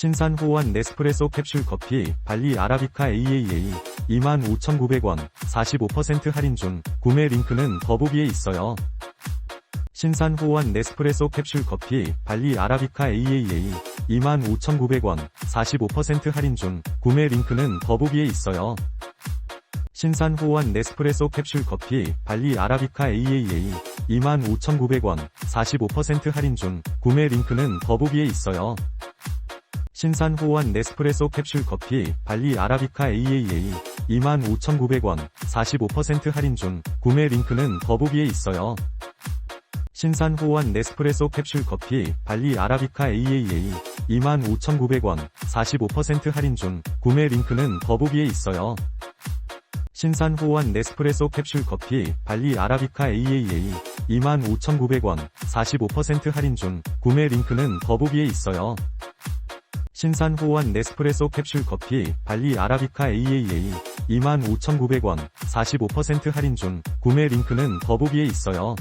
신산 호환 네스프레소 캡슐 커피 발리 아라비카 AAA 25,900원 45% 할인 중 구매 링크는 더보기에 있어요. 신산 호환 네스프레소 캡슐 커피 발리 아라비카 AAA 25,900원 45% 할인 중 구매 링크는 더보기에 있어요. 신산 호환 네스프레소 캡슐 커피 발리 아라비카 AAA 25,900원 45% 할인 중 구매 링크는 더보기에 있어요. 신산 호환 네스프레소 캡슐 커피 발리 아라비카 AAA 25,900원 45% 할인 중 구매 링크는 더보기에 있어요. 신산 호환 네스프레소 캡슐 커피 발리 아라비카 AAA 25,900원 45% 할인 중 구매 링크는 더보기에 있어요. 신산 호환 네스프레소 캡슐 커피 발리 아라비카 AAA 25,900원 45% 할인 중 구매 링크는 더보기에 있어요. 신산 호환 네스프레소 캡슐 커피 발리 아라비카 AAA 25,900원 45% 할인 중 구매 링크는 더보기에 있어요.